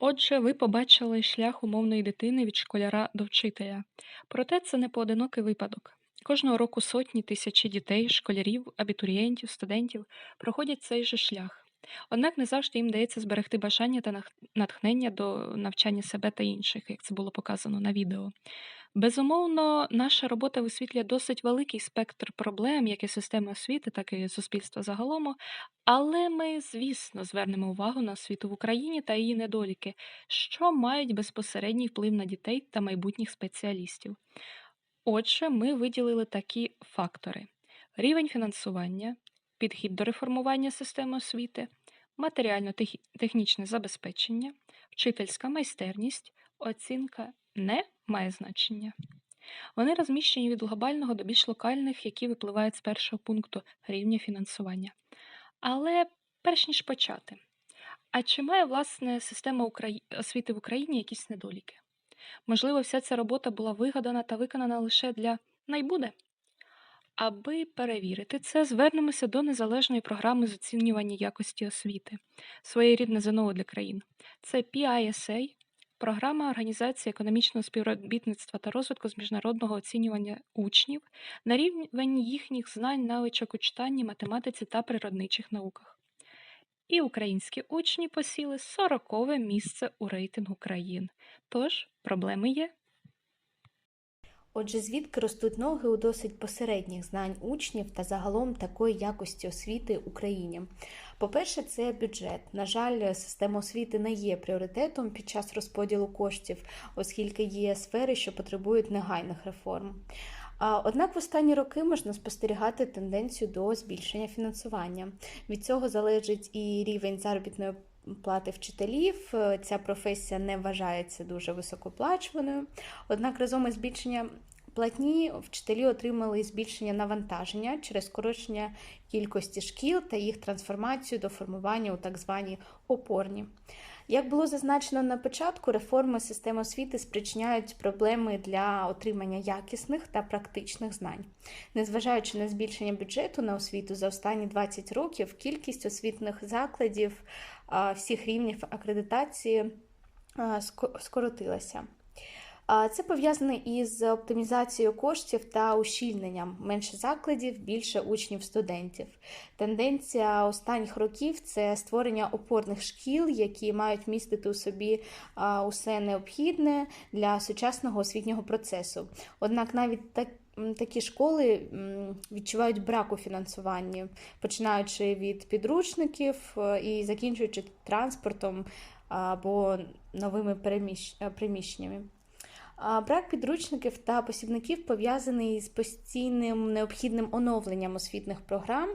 Отже, ви побачили шлях умовної дитини від школяра до вчителя. Проте це не поодинокий випадок. Кожного року сотні тисячі дітей, школярів, абітурієнтів, студентів проходять цей же шлях. Однак не завжди їм дається зберегти бажання та натхнення до навчання себе та інших, як це було показано на відео. Безумовно, наша робота висвітлює досить великий спектр проблем, як і системи освіти, так і суспільства загалом. Але ми, звісно, звернемо увагу на освіту в Україні та її недоліки, що мають безпосередній вплив на дітей та майбутніх спеціалістів. Отже, ми виділили такі фактори: рівень фінансування, підхід до реформування системи освіти, матеріально-технічне забезпечення, вчительська майстерність, оцінка не має значення. Вони розміщені від глобального до більш локальних, які випливають з першого пункту рівня фінансування. Але перш ніж почати, а чи має власне система освіти в Україні якісь недоліки? Можливо, вся ця робота була вигадана та виконана лише для найбуде? Аби перевірити це, звернемося до незалежної програми з оцінювання якості освіти, своєрідне ЗНО для країн. Це PISA, програма Організації економічного співробітництва та розвитку з міжнародного оцінювання учнів на рівень їхніх знань навичок у читанні, математиці та природничих науках. І українські учні посіли 40-ве місце у рейтингу країн. Тож проблеми є. Отже, звідки ростуть ноги у досить посередніх знань учнів та загалом такої якості освіти Україні? По-перше, це бюджет. На жаль, система освіти не є пріоритетом під час розподілу коштів, оскільки є сфери, що потребують негайних реформ. Однак в останні роки можна спостерігати тенденцію до збільшення фінансування. Від цього залежить і рівень заробітної плати вчителів. Ця професія не вважається дуже високоплачуваною. Однак разом із збільшенням платні вчителі отримали збільшення навантаження через скорочення кількості шкіл та їх трансформацію до формування у так звані опорні. Як було зазначено на початку, реформи системи освіти спричиняють проблеми для отримання якісних та практичних знань. Незважаючи на збільшення бюджету на освіту за останні 20 років, кількість освітних закладів всіх рівнів акредитації скоротилася. Це пов'язане із оптимізацією коштів та ущільненням менше закладів, більше учнів студентів. Тенденція останніх років це створення опорних шкіл, які мають містити у собі усе необхідне для сучасного освітнього процесу. Однак навіть так. Такі школи відчувають брак у фінансуванні, починаючи від підручників е, і закінчуючи транспортом або новими приміщеннями. Брак підручників та посібників пов'язаний з постійним необхідним оновленням освітних програм.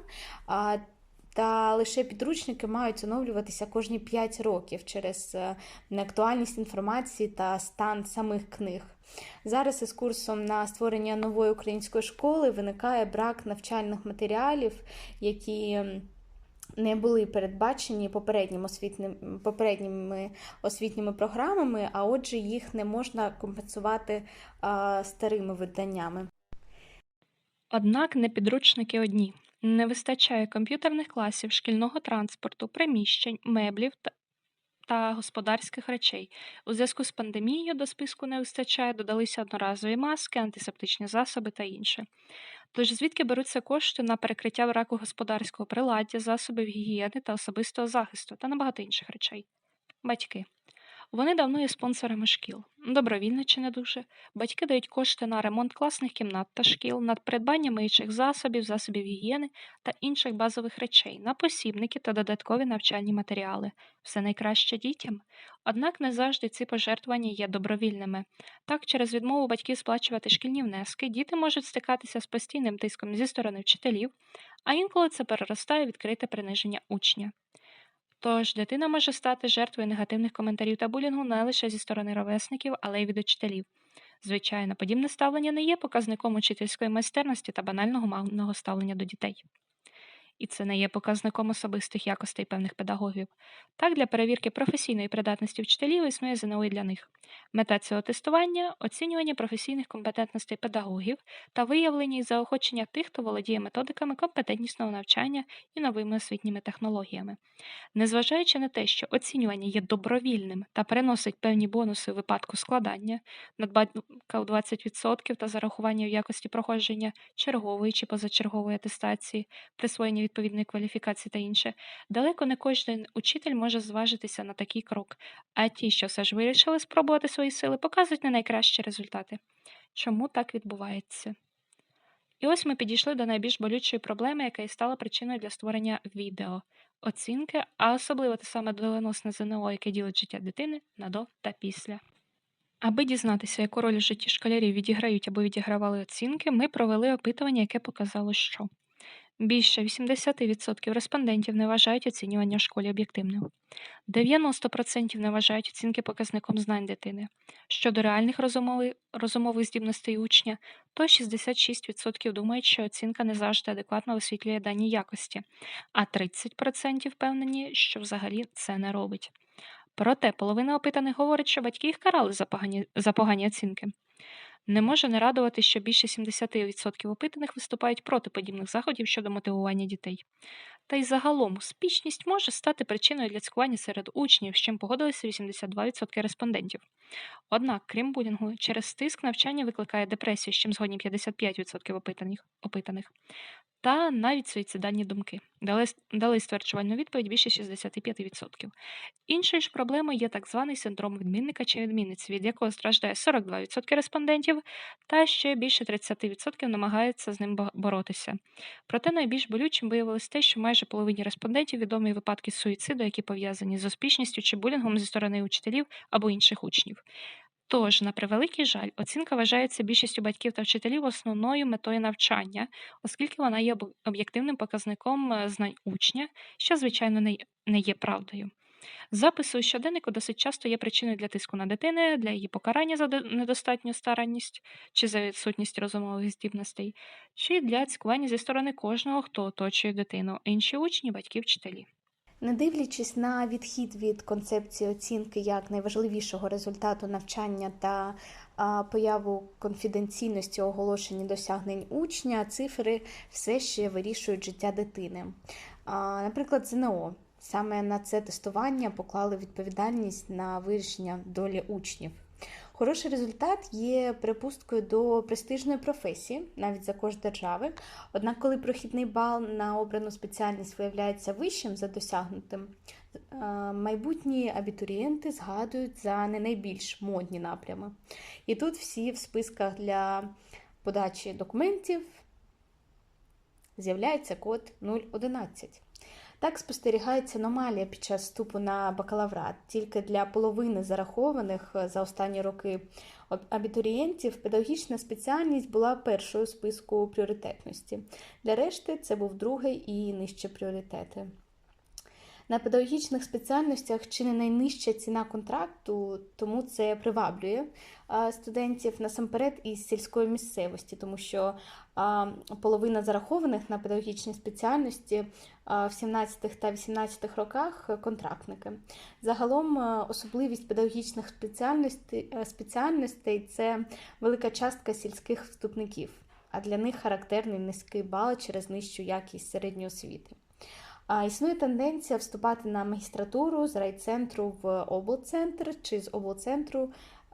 Та лише підручники мають оновлюватися кожні 5 років через е, неактуальність інформації та стан самих книг. Зараз із курсом на створення нової української школи виникає брак навчальних матеріалів, які не були передбачені попереднім освітним, попередніми освітніми програмами, а отже, їх не можна компенсувати а, старими виданнями. Однак не підручники одні. Не вистачає комп'ютерних класів, шкільного транспорту, приміщень, меблів та, та господарських речей. У зв'язку з пандемією до списку не вистачає, додалися одноразові маски, антисептичні засоби та інше. Тож звідки беруться кошти на перекриття раку господарського приладдя, засобів гігієни та особистого захисту та на багато інших речей? Батьки. Вони давно є спонсорами шкіл. Добровільно чи не дуже. Батьки дають кошти на ремонт класних кімнат та шкіл, на придбання миючих засобів, засобів гігієни та інших базових речей, на посібники та додаткові навчальні матеріали. Все найкраще дітям. Однак не завжди ці пожертвування є добровільними. Так, через відмову батьків сплачувати шкільні внески, діти можуть стикатися з постійним тиском зі сторони вчителів, а інколи це переростає відкрите приниження учня. Тож дитина може стати жертвою негативних коментарів та булінгу не лише зі сторони ровесників, але й від учителів. Звичайно, подібне ставлення не є показником учительської майстерності та банального мавного ставлення до дітей. І це не є показником особистих якостей певних педагогів. Так, для перевірки професійної придатності вчителів існує ЗНО і для них. Мета цього тестування оцінювання професійних компетентностей педагогів та виявлення і заохочення тих, хто володіє методиками компетентнісного навчання і новими освітніми технологіями. Незважаючи на те, що оцінювання є добровільним та приносить певні бонуси у випадку складання, надбавка у 20% та зарахування в якості проходження чергової чи позачергової атестації, присвоєння відповідної кваліфікації та інше, далеко не кожен учитель може зважитися на такий крок, а ті, що все ж вирішили спробувати свої сили, показують не найкращі результати. Чому так відбувається? І ось ми підійшли до найбільш болючої проблеми, яка і стала причиною для створення відео оцінки, а особливо те саме доленосне ЗНО, яке ділить життя дитини на до та після. Аби дізнатися, яку роль в житті школярів відіграють або відігравали оцінки, ми провели опитування, яке показало, що більше 80% респондентів не вважають оцінювання в школі об'єктивним, 90% не вважають оцінки показником знань дитини. Щодо реальних розумових, здібностей учня, то 66% думають, що оцінка не завжди адекватно висвітлює дані якості, а 30% впевнені, що взагалі це не робить. Проте половина опитаних говорить, що батьки їх карали за погані, за погані оцінки. Не може не радувати, що більше 70% опитаних виступають проти подібних заходів щодо мотивування дітей. Та й загалом успішність може стати причиною для цькування серед учнів, з чим погодилися 82% респондентів. Однак, крім булінгу, через тиск навчання викликає депресію, з чим згодні 55% опитаних, опитаних, та навіть суїцидальні думки. Дали, дали стверджувальну відповідь більше 65%. Іншою ж проблемою є так званий синдром відмінника чи відмінниці, від якого страждає 42% респондентів, та ще більше 30% намагаються з ним боротися. Проте найбільш болючим виявилось те, що майже половині респондентів відомі випадки суїциду, які пов'язані з успішністю чи булінгом зі сторони учителів або інших учнів. Тож, на превеликий жаль, оцінка вважається більшістю батьків та вчителів основною метою навчання, оскільки вона є об'єктивним показником е, знань учня, що, звичайно, не є- правдою. Записи у щоденнику досить часто є причиною для тиску на дитини, для її покарання за недостатню старанність чи за відсутність розумових здібностей, чи для цькування зі сторони кожного, хто оточує дитину, інші учні, батьки, вчителі. Не дивлячись на відхід від концепції оцінки як найважливішого результату навчання та появу конфіденційності оголошення досягнень учня, цифри все ще вирішують життя дитини. Наприклад, ЗНО. Саме на це тестування поклали відповідальність на вирішення долі учнів. Хороший результат є припусткою до престижної професії, навіть за кошт держави. Однак, коли прохідний бал на обрану спеціальність виявляється вищим за досягнутим, е, майбутні абітурієнти згадують за не найбільш модні напрями. І тут всі в списках для подачі документів з'являється код 011. Так спостерігається аномалія під час вступу на бакалаврат. Тільки для половини зарахованих е, за останні роки абітурієнтів педагогічна спеціальність була першою у списку пріоритетності. Для решти це був другий і нижче пріоритети. На педагогічних спеціальностях чи не найнижча ціна контракту, тому це приваблює студентів насамперед із сільської місцевості, тому що половина зарахованих на педагогічні спеціальності в 17 та 18 роках контрактники. Загалом особливість педагогічних спеціальностей, е, спеціальностей це велика частка сільських вступників, а для них характерний низький бал через нижчу якість середньої освіти. Існує тенденція вступати на магістратуру з райцентру в облцентр чи з облцентру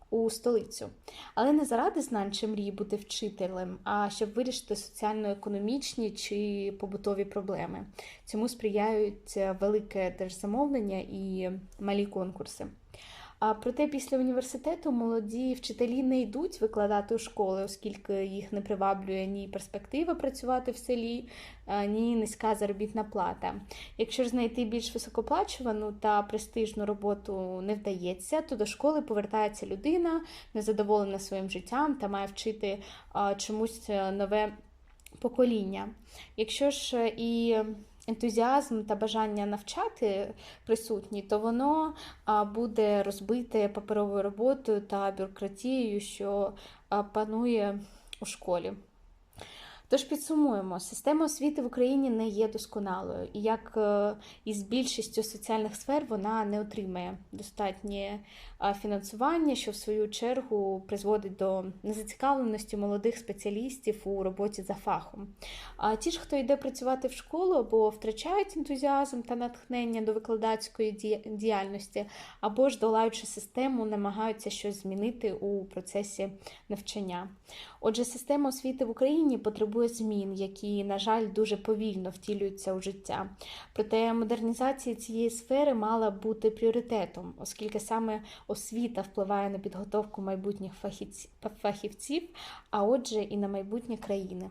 у столицю. Але не заради знань чи мрії бути вчителем, а щоб вирішити соціально-економічні чи побутові проблеми. Цьому сприяють велике держзамовлення і малі конкурси. А проте після університету молоді вчителі не йдуть викладати у школи, оскільки їх не приваблює ні перспектива працювати в селі, ні низька заробітна плата. Якщо ж знайти більш високоплачувану та престижну роботу не вдається, то до школи повертається людина, незадоволена своїм життям та має вчити чомусь е, нове покоління. Якщо ж е, і ентузіазм та бажання навчати присутні, то воно буде розбите паперовою роботою та бюрократією, що панує у школі. Тож підсумуємо, система освіти в Україні не є досконалою, і як е, із більшістю соціальних сфер вона не отримає достатнє фінансування, що в свою чергу призводить до незацікавленості молодих спеціалістів у роботі за фахом. А ті ж, хто йде працювати в школу, або втрачають ентузіазм та натхнення до викладацької діяльності, або ж долаючи систему, намагаються щось змінити у процесі навчання. Отже, система освіти в Україні потребує змін, які, на жаль, дуже повільно втілюються у життя. Проте модернізація цієї сфери мала бути пріоритетом, оскільки саме освіта впливає на підготовку майбутніх фахівців, а отже, і на майбутнє країни.